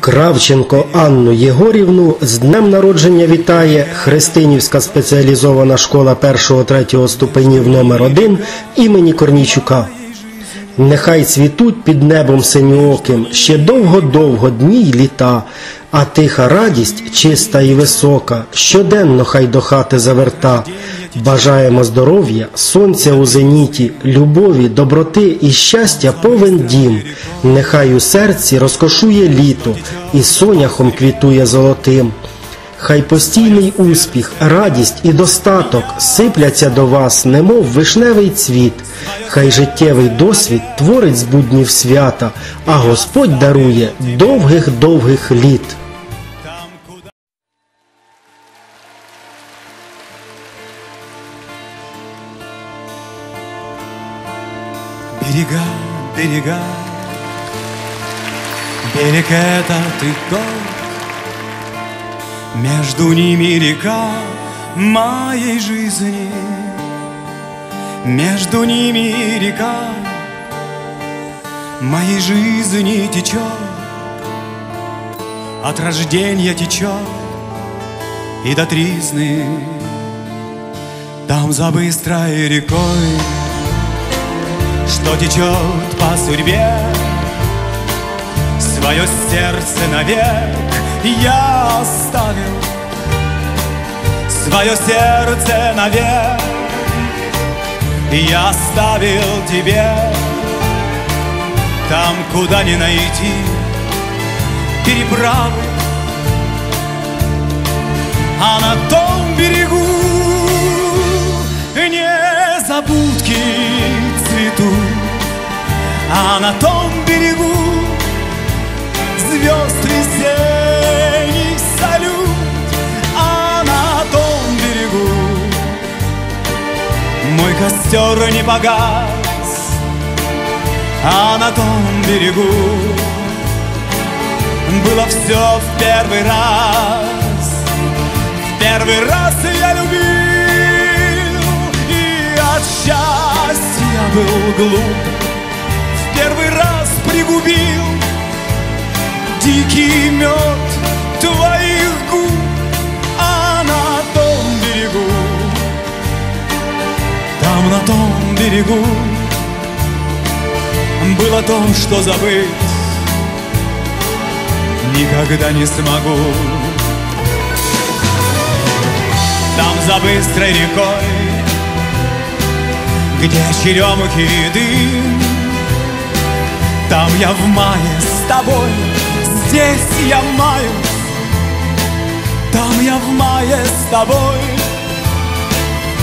Кравченко Анну Єгорівну з днем народження вітає Христинівська спеціалізована школа 1-3 ступенів номер 1 імені Корнійчука. Нехай цвітуть під небом синьооким ще довго-довго дні й літа, а тиха радість, чиста і висока, щоденно хай до хати заверта. Бажаємо здоров'я, сонця у зеніті, любові, доброти і щастя повен дім. Нехай у серці розкошує літо і соняхом квітує золотим. Хай постійний успіх, радість і достаток сипляться до вас, немов вишневий цвіт. Хай життєвий досвід творить з буднів свята, а Господь дарує довгих-довгих літ. Берега, берега, берег это ты тот, Между ними река моей жизни, Между ними река моей жизни течет, От рождения течет и до тризны, Там за быстрой рекой что течет по судьбе Свое сердце навек я оставил. Свое сердце навек я оставил тебе. Там, куда не найти переправы. А на том берегу незабудки цветут. А на том костер не погас А на том берегу было все в первый раз. В первый раз я любил И от счастья был глуп. В первый раз пригубил Дикий мед том берегу Было то, что забыть Никогда не смогу. Там за быстрой рекой Где черемухи и дым Там я в мае с тобой Здесь я маюсь. Там я в мае с тобой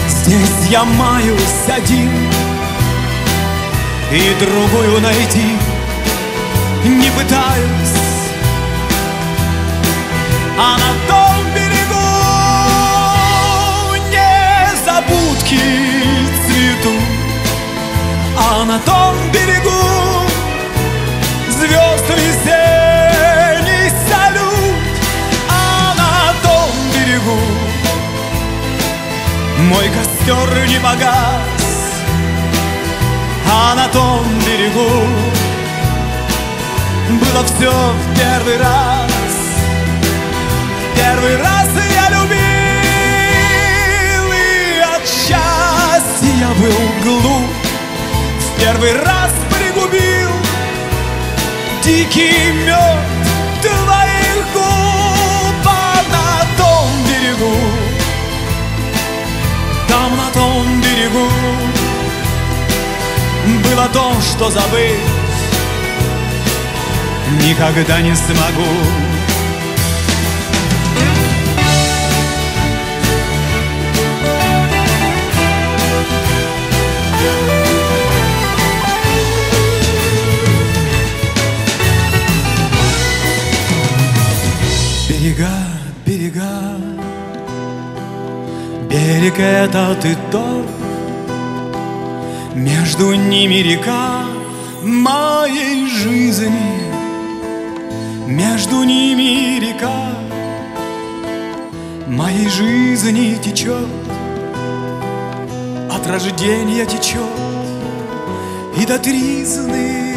Здесь я маюсь один И другую найти Не пытаюсь. А на том берегу Незабудки цветут А на том берегу Звезд весенний салют А на том берегу Мой костер не погас А на том берегу. Было все в первый раз. Первый раз я любил И от счастья я был глуп В первый раз пригубил Дикий мед Было то, что забыть Никогда не смогу. Берега, берега, берег это ты тот, Между ними река моей жизни, Между ними река моей жизни течет, От рождения течет и до тризны